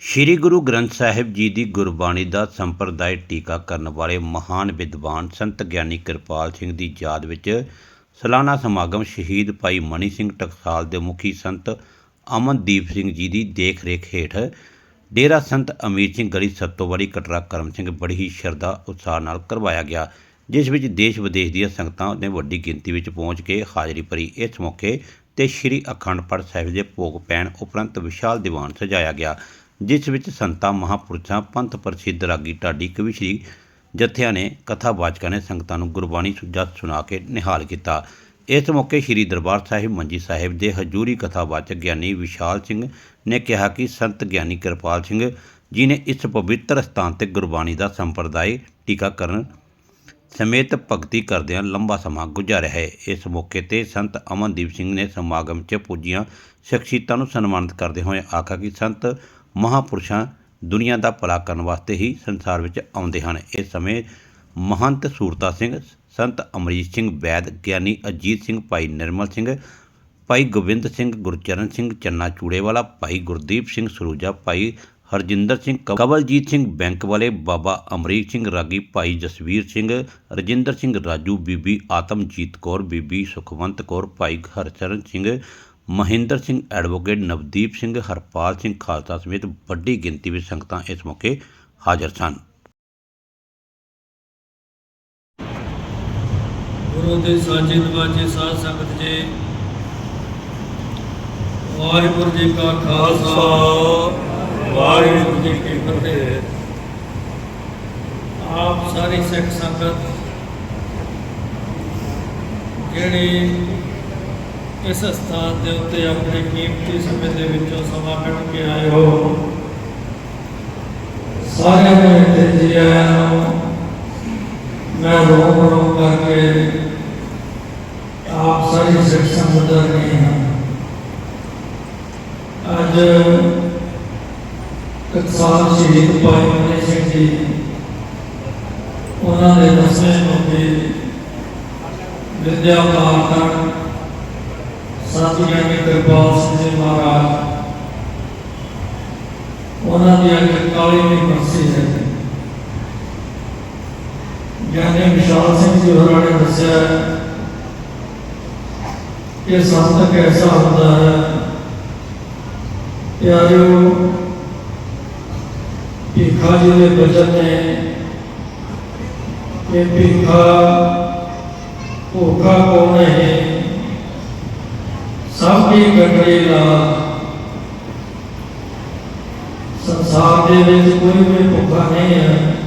ਸ੍ਰੀ ਗੁਰੂ ਗ੍ਰੰਥ ਸਾਹਿਬ ਜੀ ਦੀ ਗੁਰਬਾਣੀ ਦਾ ਸੰਪਰਦਾਇ ਟੀਕਾ ਕਰਨ ਵਾਲੇ ਮਹਾਨ ਵਿਦਵਾਨ ਸੰਤ ਗਿਆਨੀ ਕਿਰਪਾਲ ਸਿੰਘ ਦੀ ਯਾਦ ਵਿੱਚ ਸਾਲਾਨਾ ਸਮਾਗਮ ਸ਼ਹੀਦ ਭਾਈ ਮਨੀ ਸਿੰਘ ਟਕਸਾਲ ਦੇ ਮੁਖੀ ਸੰਤ ਅਮਨਦੀਪ ਸਿੰਘ ਜੀ ਦੀ ਦੇਖ ਰੇਖ ਹੇਠ ਡੇਰਾ ਸੰਤ ਅਮੀਰ ਸਿੰਘ ਗਲੀ ਸੱਤੋਵਾਲੀ ਕਟਰਾ ਕਰਮ ਸਿੰਘ ਬੜੀ ਹੀ ਸ਼ਰਧਾ, ਉਤਸ਼ਾਹ ਨਾਲ ਕਰਵਾਇਆ ਗਿਆ, ਜਿਸ ਵਿੱਚ ਦੇਸ਼ ਵਿਦੇਸ਼ ਦੀਆਂ ਸੰਗਤਾਂ ਨੇ ਵੱਡੀ ਗਿਣਤੀ ਵਿੱਚ ਪਹੁੰਚ ਕੇ ਹਾਜ਼ਰੀ ਭਰੀ। ਇਸ ਮੌਕੇ ਤੇ ਸ੍ਰੀ ਅਖੰਡ ਪਾਠ ਸਾਹਿਬ ਦੇ ਭੋਗ ਪੈਣ ਉਪਰੰਤ ਵਿਸ਼ਾਲ ਦੀਵਾਨ ਸਜਾਇਆ ਗਿਆ। ਜਿਸ ਵਿੱਚ ਸੰਤਾਂ, ਮਹਾਂਪੁਰਸ਼ਾਂ, ਪੰਥ ਪ੍ਰਸਿੱਧ ਰਾਗੀ ਢਾਡੀ ਕਵੀ ਸ਼੍ਰੀ ਜਥਿਆਂ ਨੇ ਕਥਾਵਾਚਕਾਂ ਨੇ ਸੰਗਤਾਂ ਨੂੰ ਗੁਰਬਾਣੀ ਸੁਜਤ ਸੁਣਾ ਕੇ ਨਿਹਾਲ ਕੀਤਾ। ਇਸ ਮੌਕੇ ਸ੍ਰੀ ਦਰਬਾਰ ਸਾਹਿਬ ਮੰਜੀ ਸਾਹਿਬ ਦੇ ਹਜੂਰੀ ਕਥਾਵਾਚਕ ਗਿਆਨੀ ਵਿਸ਼ਾਲ ਸਿੰਘ ਨੇ ਕਿਹਾ ਕਿ ਸੰਤ ਗਿਆਨੀ ਕਿਰਪਾਲ ਸਿੰਘ ਜੀ ਨੇ ਇਸ ਪਵਿੱਤਰ ਸਥਾਨ ਤੇ ਗੁਰਬਾਣੀ ਦਾ ਸੰਪਰਦਾਇ ਟੀਕਾਕਰਨ ਸਮੇਤ ਭਗਤੀ ਕਰਦਿਆਂ ਲੰਬਾ ਸਮਾਂ ਗੁਜ਼ਾਰਿਆ ਹੈ। ਇਸ ਮੌਕੇ ਤੇ ਸੰਤ ਅਮਨਦੀਪ ਸਿੰਘ ਨੇ ਸਮਾਗਮ 'ਚ ਪੁੱਜੀਆਂ ਸ਼ਖਸੀਅਤਾਂ ਨੂੰ ਸਨਮਾਨਿਤ ਕਰਦੇ ਹੋਏ ਆਖਿਆ ਕਿ ਸੰਤ ਮਹਾਪੁਰਸ਼ਾਂ ਦੁਨੀਆ ਦਾ ਭਲਾ ਕਰਨ ਵਾਸਤੇ ਹੀ ਸੰਸਾਰ ਵਿੱਚ ਆਉਂਦੇ ਹਨ। ਇਸ ਸਮੇਂ ਮਹੰਤ ਸੂਰਤਾ ਸਿੰਘ, ਸੰਤ ਅਮਰੀਤ ਸਿੰਘ ਵੈਦ, ਗਿਆਨੀ ਅਜੀਤ ਸਿੰਘ, ਭਾਈ ਨਿਰਮਲ ਸਿੰਘ, ਭਾਈ ਗੋਬਿੰਦ ਸਿੰਘ, ਗੁਰਚਰਨ ਸਿੰਘ, ਚੰਨਾ ਚੂੜੇਵਾਲਾ, ਭਾਈ ਗੁਰਦੀਪ ਸਿੰਘ ਸਰੂਜਾ, ਭਾਈ ਹਰਜਿੰਦਰ ਸਿੰਘ ਕਵਲਜੀਤ ਸਿੰਘ ਬੈਂਕ ਵਾਲੇ ਬਾਬਾ ਅਮਰੀਕ ਸਿੰਘ ਰਾਗੀ, ਭਾਈ ਜਸਵੀਰ ਸਿੰਘ, ਰਜਿੰਦਰ ਸਿੰਘ ਰਾਜੂ, ਬੀਬੀ ਆਤਮਜੀਤ ਕੌਰ, ਬੀਬੀ ਸੁਖਵੰਤ ਕੌਰ, ਭਾਈ ਹਰਚਰਨ ਸਿੰਘ ਮਹਿੰਦਰ ਸਿੰਘ ਐਡਵੋਕੇਟ ਨਵਦੀਪ ਸਿੰਘ ਹਰਪਾਲ ਸਿੰਘ ਖਾਲਸਾ ਸਮੇਤ ਵੱਡੀ ਗਿਣਤੀ ਵਿੱਚ ਸੰਗਤਾਂ ਇਸ ਮੌਕੇ ਹਾਜ਼ਰ ਸਨ ਗੁਰੂ ਦੇ ਸਾਜੇ ਨਵਾਜੇ ਸਾਧ ਸੰਗਤ ਜੀ ਵਾਹਿਗੁਰੂ ਜੀ ਕਾ ਖਾਲਸਾ ਵਾਹਿਗੁਰੂ ਜੀ ਕੀ ਫਤਿਹ ਆਪ ਸਾਰੀ ਸਿੱਖ ਸੰਗਤ ਜਿਹੜੀ ਇਸ ਸਥਾਨ ਦੇ ਉੱਤੇ ਆਪਣੇ ਕੀਮਤੀ ਸਮੇਂ ਦੇ ਵਿੱਚੋਂ ਸਮਾਂ ਕੱਢ ਕੇ ਆਏ ਹੋ ਸਾਰਿਆਂ ਨੂੰ ਇੱਥੇ ਮੈਂ ਰੋਮ ਰੋਮ ਕਰਕੇ ਆਪ ਸਾਰੀ ਸਿੱਖ ਸੰਗਤ ਨਹੀਂ ਹਾਂ। ਅੱਜ ਟਕਸਾਲ ਸ਼ਹੀਦ ਭਾਈ ਮਨੀ ਸਿੰਘ ਜੀ, ਉਹਨਾਂ ਦੇ ਦਸਵੇਂ ਮੌਕੇ ਵਿਦਿਆ ਪਾਠ ਸਾਥੀਆਂ ਦੀ ਕਿਰਪਾਲ ਸਿੰਘ ਜੀ ਮਹਾਰਾਜ ਉਹਨਾਂ ਦੀ ਅੱਜ ਕਾਲੀ ਦੀ ਮਰਸੀ ਹੈ ਗਿਆਨੀ ਵਿਸ਼ਾਲ ਸਿੰਘ ਜੀ ਹੋਰਾਂ ਨੇ ਦੱਸਿਆ ਕਿ ਸੰਤ ਕੈਸਾ ਹੁੰਦਾ ਹੈ ਪਿਆਰਿਓ ਭੀਖਾ ਜੀ ਦੇ ਬਚਨ ਨੇ ਕਿ ਭੀਖਾ ਭੁੱਖਾ ਕੌਣ ਹੈ ਸਭ ਦੀ ਗੰਢੇ ਸੰਸਾਰ ਦੇ ਵਿੱਚ ਕੋਈ ਵੀ ਭੁੱਖਾ ਨਹੀਂ ਹੈ।